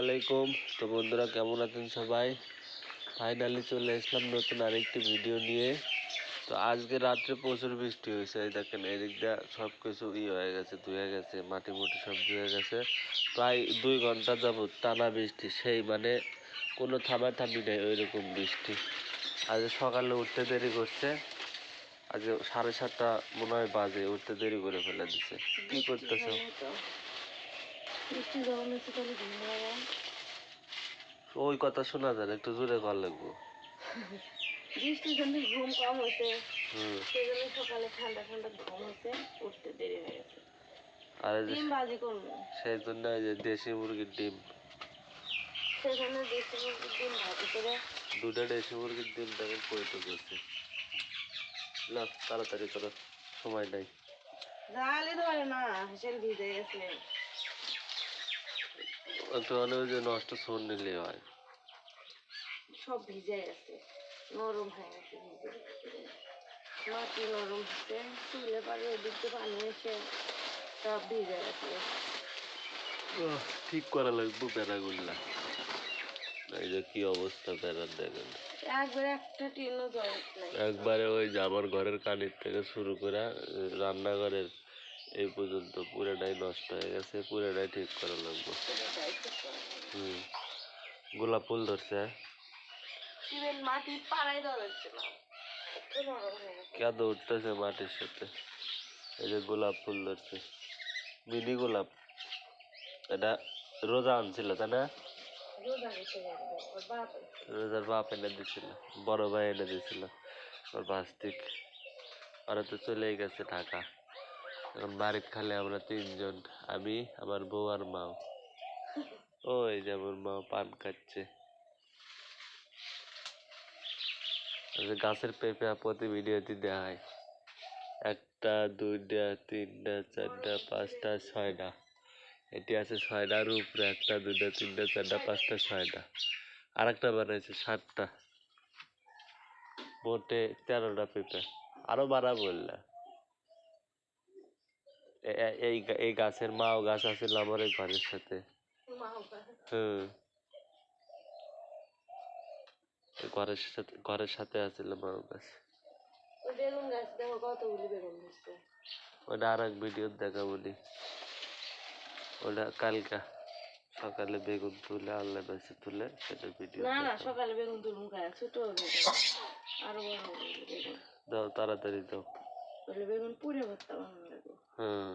আলাইকুম তো বন্ধুরা, কেমন আছেন সবাই? ফাইনালি চলে আসলাম নতুন আরেকটি ভিডিও নিয়ে। তো আজকে রাত্রে প্রচুর বৃষ্টি হয়েছে, এই দেখেন, এদিক দিয়ে সব কিছু ই হয়ে গেছে, ধুয়ে গেছে, মাটি মুটি সব ধুয়ে গেছে। প্রায় দুই ঘণ্টা যাবত টানা বৃষ্টি, সেই মানে কোনো থামা থামি নেই ওই রকম বৃষ্টি। আজ সকালে উঠতে দেরি করছে, আজ সাড়ে সাতটা মনে হয় বাজে, উঠতে দেরি করে ফেলে দিচ্ছে কি করতেছো? বৃষ্টি যখন হচ্ছে তাহলে ঘুম ওই কথা শোনা যায় একটু জোরে কর লাগবো। বৃষ্টির জন্য ঘুম কম হয়েছে হুম। সেই জন্য সকালে ঠান্ডা ঠান্ডা ঘুম উঠতে দেরি হয়ে গেছে। আর ডিম বাজি করব। সেই জন্য যে দেশি মুরগির ডিম। দেশি মুরগির ডিম ভাজি করে। দুটা দেশি মুরগির ডিম দেখেন পরিত করছে না তাড়াতাড়ি করো সময় নাই। জালে ধরে না হেসেল ভিজে গেছে। একটু যে নষ্ট নিলে হয়। সব ভিজে গেছে নরম হয়ে গেছে মাটি নরম হচ্ছে চুলে পারে ওদিক পানি এসে সব ভিজে গেছে ঠিক করা লাগবো বেড়াগুলা। এই যে কি অবস্থা বেড়ার দেখেন। একবারে একটা টিনও জল নাই। একবারে ওই যে আমার ঘরের কানির থেকে শুরু করে রান্নাঘরের এই পর্যন্ত পুরোটাই নষ্ট হয়ে গেছে পুরোটাই ঠিক করা লাগবে। হুম। গোলাপ ফুল ধরছে হ্যাঁ? মাটি কেঁদো উঠতেছে মাটির সাথে। এই যে গোলাপ ফুল ধরছে মিনি গোলাপ। এটা রোজা আনছিল তাই না। রোজার বাপ এনে দিছিল বড় ভাই এনে দিছিল ওর বাস্তিক ওরা তো চলেই গেছে ঢাকা। এখন বাড়িতে খালে আমরা তিনজন, আমি, আমার বউ আর মাও। ওই যে আমার মা পান খাচ্ছে। গাছের পেঁপে প্রতি ভিডিওতে দেওয়া হয় একটা, দুইটা, তিনটা, চারটা, পাঁচটা, ছয়টা। এটি আছে ছয়টার উপরে একটা, দুইটা, তিনটা, চারটা, পাঁচটা, ছয়টা। আর একটা বানাইছে, সাতটা। মোটে তেরোটা পেঁপে। আরও বাড়া বললা। এই এই গাছের মাও গাছ আছিল আমার এই ঘরের সাথে। হুম। ঘরের সাথে ঘরের সাথে মাও গাছ। বেগুন গাছ দেখো কতগুলি বেগুন হচ্ছে ওটা আর এক ভিডিও দেখাবো নি। ওটা কালকা সকালে বেগুন তুলে আল্লাহ বেশি তুলে সেটা ভিডিও না না সকালে বেগুন তুলুম ছোট আরও বড় দাও তাড়াতাড়ি দাও। বলে বেগুন পুড়ে ভর্তা বানানো লাগবে হুম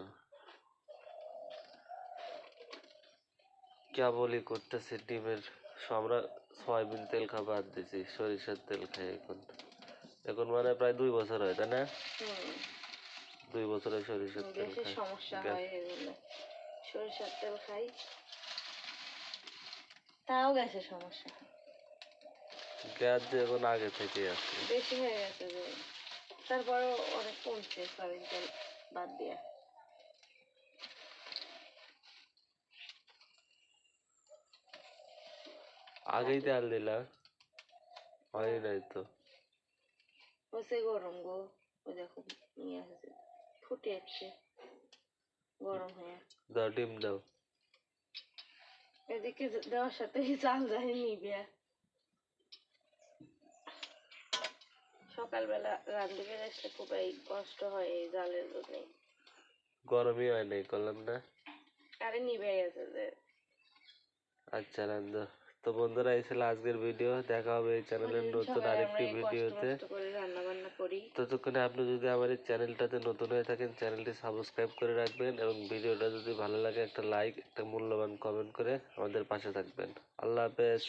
কেবলই করতেছে ডিমের আমরা সয়াবিন তেল খাওয়া বাদ দিছি সরিষার তেল খাই এখন। এখন মানে প্রায় দুই বছর হয় তাই না? দুই বছরে সরিষার তেল খাই। সমস্যা হয় এগুলো সরিষার তেল খাই। তাও গ্যাসের সমস্যা। হয়। গ্যাস যে এখন আগে থেকে আছে। বেশি হয়ে গেছে যে। তারপরেও অনেক কমছে সয়াবিন তেল বাদ দিয়ে। আগেই তেল দিলা হয় নাই তো। হচ্ছে গরম গো ওই দেখো নিয়ে আসছে ফুটে যাচ্ছে গরম হয়ে। দাও ডিম দাও। এদিকে দেওয়ার সাথে চাল যায় নিবে। সকালবেলা রান্ধতে আসলে খুব এই কষ্ট হয় এই জালের জন্য গরমই হয় নাই করলাম না। আরে নিবে গেছে যে। আচ্ছা রান্ধ। তো বন্ধুরা এই ছিল আজকের ভিডিও। দেখা হবে এই চ্যানেলের নতুন আরেকটি ভিডিওতে। ততক্ষণে আপনি যদি আমার এই চ্যানেলটাতে নতুন হয়ে থাকেন চ্যানেলটি সাবস্ক্রাইব করে রাখবেন এবং ভিডিওটা যদি ভালো লাগে একটা লাইক একটা মূল্যবান কমেন্ট করে আমাদের পাশে থাকবেন। আল্লাহ হাফেজ।